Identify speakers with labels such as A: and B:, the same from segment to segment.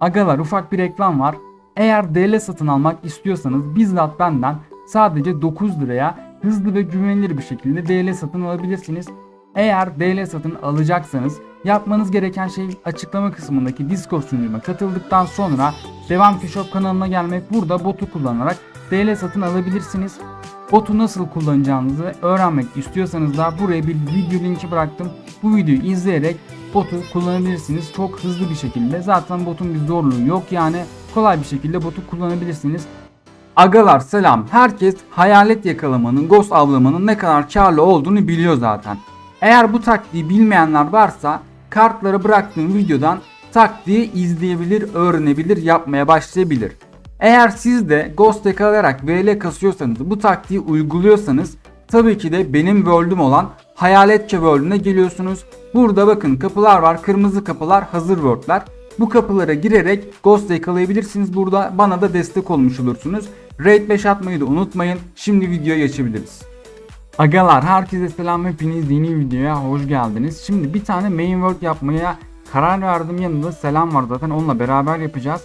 A: Agalar ufak bir reklam var. Eğer DL satın almak istiyorsanız bizzat benden sadece 9 liraya hızlı ve güvenilir bir şekilde DL satın alabilirsiniz. Eğer DL satın alacaksanız yapmanız gereken şey açıklama kısmındaki Discord sunucuma katıldıktan sonra Devam Shop kanalına gelmek burada botu kullanarak DL satın alabilirsiniz. Botu nasıl kullanacağınızı öğrenmek istiyorsanız da buraya bir video linki bıraktım. Bu videoyu izleyerek botu kullanabilirsiniz. Çok hızlı bir şekilde. Zaten botun bir zorluğu yok yani. Kolay bir şekilde botu kullanabilirsiniz. Agalar selam. Herkes hayalet yakalamanın, ghost avlamanın ne kadar karlı olduğunu biliyor zaten. Eğer bu taktiği bilmeyenler varsa kartları bıraktığım videodan taktiği izleyebilir, öğrenebilir, yapmaya başlayabilir. Eğer siz de ghost yakalayarak VL kasıyorsanız, bu taktiği uyguluyorsanız tabii ki de benim world'üm olan Hayaletçe World'üne geliyorsunuz. Burada bakın kapılar var. Kırmızı kapılar hazır world'ler. Bu kapılara girerek ghost yakalayabilirsiniz burada. Bana da destek olmuş olursunuz. Raid 5 atmayı da unutmayın. Şimdi videoya geçebiliriz. Agalar herkese selam hepiniz yeni videoya hoş geldiniz. Şimdi bir tane main world yapmaya karar verdim. Yanında selam var zaten onunla beraber yapacağız.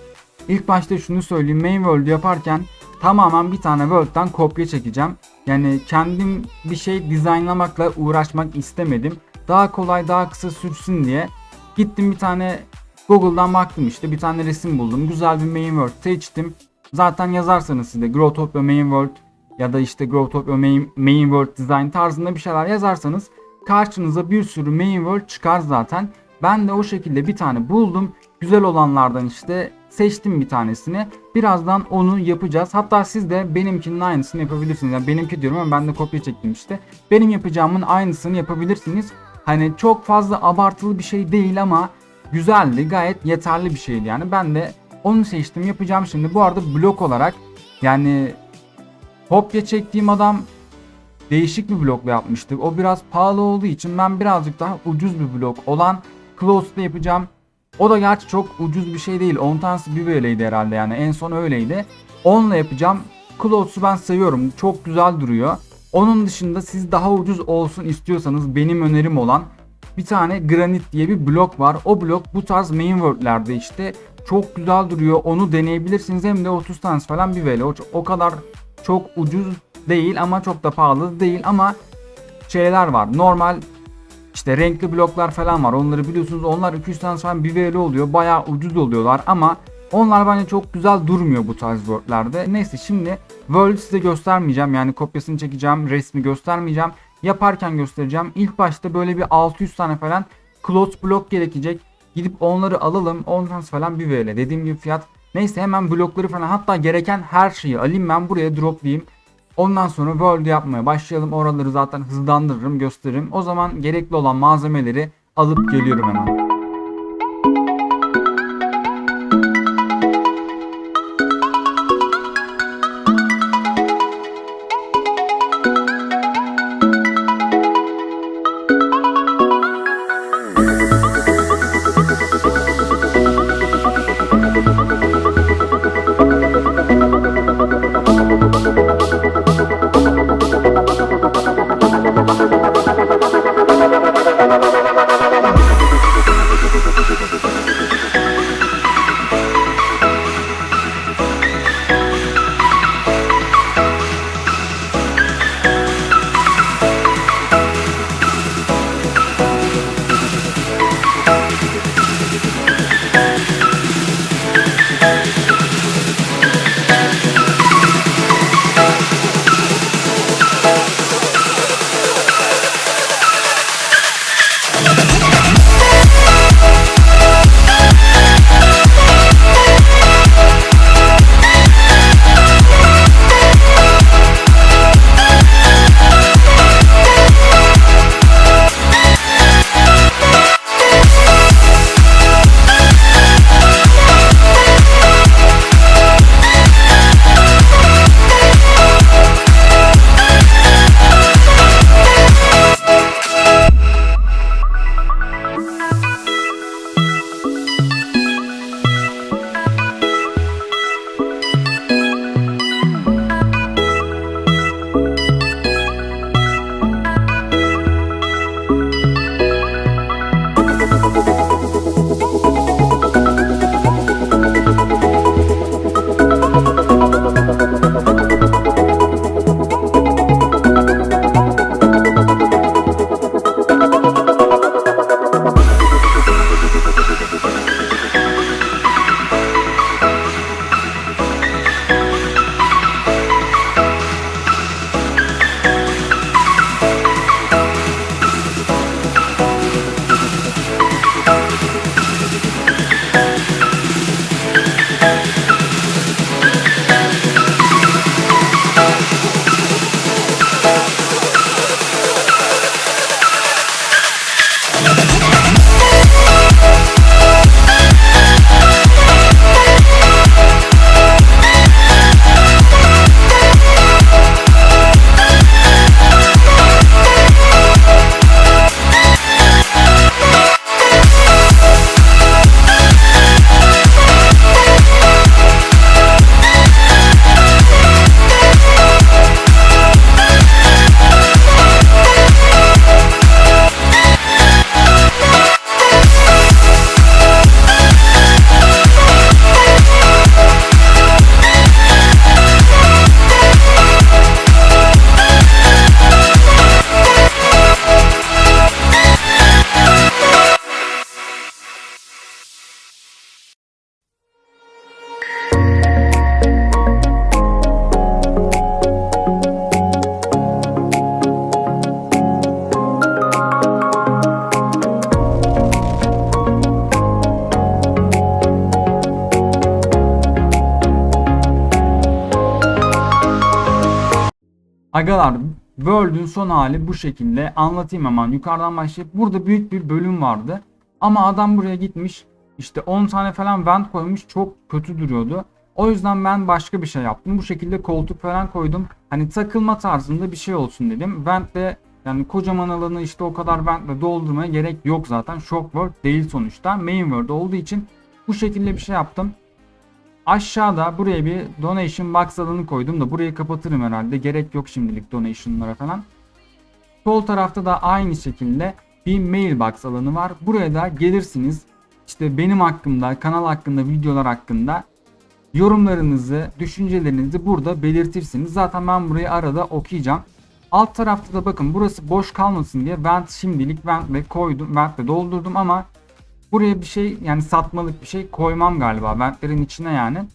A: İlk başta şunu söyleyeyim main world yaparken tamamen bir tane world'dan kopya çekeceğim. Yani kendim bir şey dizaynlamakla uğraşmak istemedim. Daha kolay daha kısa sürsün diye gittim bir tane Google'dan baktım işte bir tane resim buldum. Güzel bir main world seçtim. Zaten yazarsanız siz Growtopia main world ya da işte Growtopia main, main world design tarzında bir şeyler yazarsanız karşınıza bir sürü main world çıkar zaten. Ben de o şekilde bir tane buldum. Güzel olanlardan işte seçtim bir tanesini. Birazdan onu yapacağız. Hatta siz de benimkinin aynısını yapabilirsiniz. Yani benimki diyorum ama ben de kopya çektim işte. Benim yapacağımın aynısını yapabilirsiniz. Hani çok fazla abartılı bir şey değil ama güzeldi. Gayet yeterli bir şeydi yani. Ben de onu seçtim yapacağım şimdi. Bu arada blok olarak yani kopya çektiğim adam değişik bir blokla yapmıştı. O biraz pahalı olduğu için ben birazcık daha ucuz bir blok olan Close'da yapacağım. O da gerçi çok ucuz bir şey değil. 10 tanesi bir böyleydi herhalde yani. En son öyleydi. Onunla yapacağım. Close'u ben seviyorum. Çok güzel duruyor. Onun dışında siz daha ucuz olsun istiyorsanız benim önerim olan bir tane Granite diye bir blok var. O blok bu tarz main world'lerde işte çok güzel duruyor. Onu deneyebilirsiniz. Hem de 30 tanesi falan bir. O, o kadar çok ucuz değil ama çok da pahalı değil ama şeyler var. Normal işte renkli bloklar falan var. Onları biliyorsunuz. Onlar 200 tane falan VL oluyor. Bayağı ucuz oluyorlar ama onlar bence çok güzel durmuyor bu tarz worldlerde. Neyse şimdi world size göstermeyeceğim. Yani kopyasını çekeceğim. Resmi göstermeyeceğim. Yaparken göstereceğim. İlk başta böyle bir 600 tane falan cloth blok gerekecek. Gidip onları alalım. 10 tane falan bir VL. Dediğim gibi fiyat. Neyse hemen blokları falan hatta gereken her şeyi alayım ben buraya droplayayım. Ondan sonra world yapmaya başlayalım. Oraları zaten hızlandırırım, gösteririm. O zaman gerekli olan malzemeleri alıp geliyorum hemen. Agalar World'ün son hali bu şekilde. Anlatayım hemen yukarıdan başlayıp. Burada büyük bir bölüm vardı. Ama adam buraya gitmiş. işte 10 tane falan vent koymuş. Çok kötü duruyordu. O yüzden ben başka bir şey yaptım. Bu şekilde koltuk falan koydum. Hani takılma tarzında bir şey olsun dedim. Vent de yani kocaman alanı işte o kadar ventle doldurmaya gerek yok zaten. Shock World değil sonuçta. Main World olduğu için bu şekilde bir şey yaptım. Aşağıda buraya bir donation box alanı koydum da burayı kapatırım herhalde. Gerek yok şimdilik donation'lara falan. Sol tarafta da aynı şekilde bir mailbox alanı var. Buraya da gelirsiniz. İşte benim hakkımda, kanal hakkında, videolar hakkında yorumlarınızı, düşüncelerinizi burada belirtirsiniz. Zaten ben burayı arada okuyacağım. Alt tarafta da bakın burası boş kalmasın diye vent şimdilik ventle koydum, ventle doldurdum ama buraya bir şey yani satmalık bir şey koymam galiba ventlerin içine yani.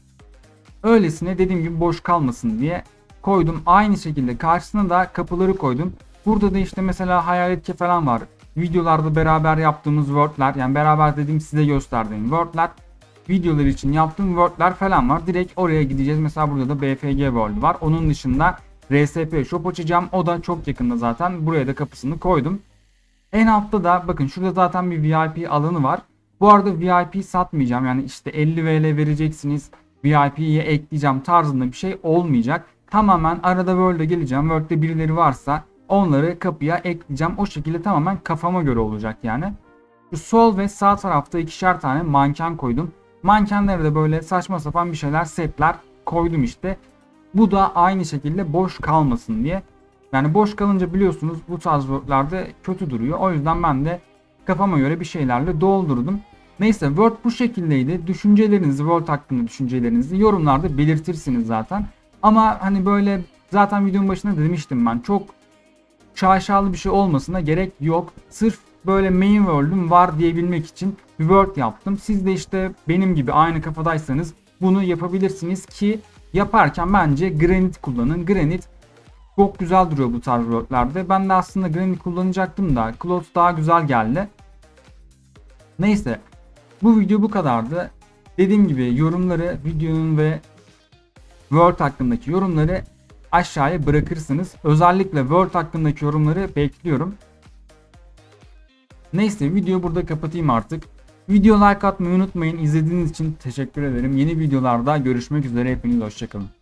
A: Öylesine dediğim gibi boş kalmasın diye koydum. Aynı şekilde karşısına da kapıları koydum. Burada da işte mesela hayalet ke falan var. Videolarda beraber yaptığımız wordler yani beraber dediğim size gösterdiğim wordler videolar için yaptığım wordler falan var. Direkt oraya gideceğiz. Mesela burada da BFG World var. Onun dışında RSP Shop açacağım. O da çok yakında zaten. Buraya da kapısını koydum. En altta da bakın şurada zaten bir VIP alanı var. Bu arada VIP satmayacağım. Yani işte 50 VL vereceksiniz. VIP'ye ekleyeceğim tarzında bir şey olmayacak. Tamamen arada World'e geleceğim. World'de birileri varsa onları kapıya ekleyeceğim. O şekilde tamamen kafama göre olacak yani. Şu sol ve sağ tarafta ikişer tane manken koydum. Mankenlere de böyle saçma sapan bir şeyler setler koydum işte. Bu da aynı şekilde boş kalmasın diye. Yani boş kalınca biliyorsunuz bu tarz wordlerde kötü duruyor. O yüzden ben de kafama göre bir şeylerle doldurdum. Neyse Word bu şekildeydi. Düşüncelerinizi, Word hakkında düşüncelerinizi yorumlarda belirtirsiniz zaten. Ama hani böyle zaten videonun başında demiştim ben çok şaşalı bir şey olmasına gerek yok. Sırf böyle main world'üm var diyebilmek için bir word yaptım. Siz de işte benim gibi aynı kafadaysanız bunu yapabilirsiniz ki yaparken bence Granite kullanın. Granite çok güzel duruyor bu tarz word'lerde. Ben de aslında Granite kullanacaktım da Cloud daha güzel geldi. Neyse bu video bu kadardı. Dediğim gibi yorumları videonun ve Word hakkındaki yorumları aşağıya bırakırsınız. Özellikle Word hakkındaki yorumları bekliyorum. Neyse videoyu burada kapatayım artık. Video like atmayı unutmayın. İzlediğiniz için teşekkür ederim. Yeni videolarda görüşmek üzere. Hepiniz hoşçakalın.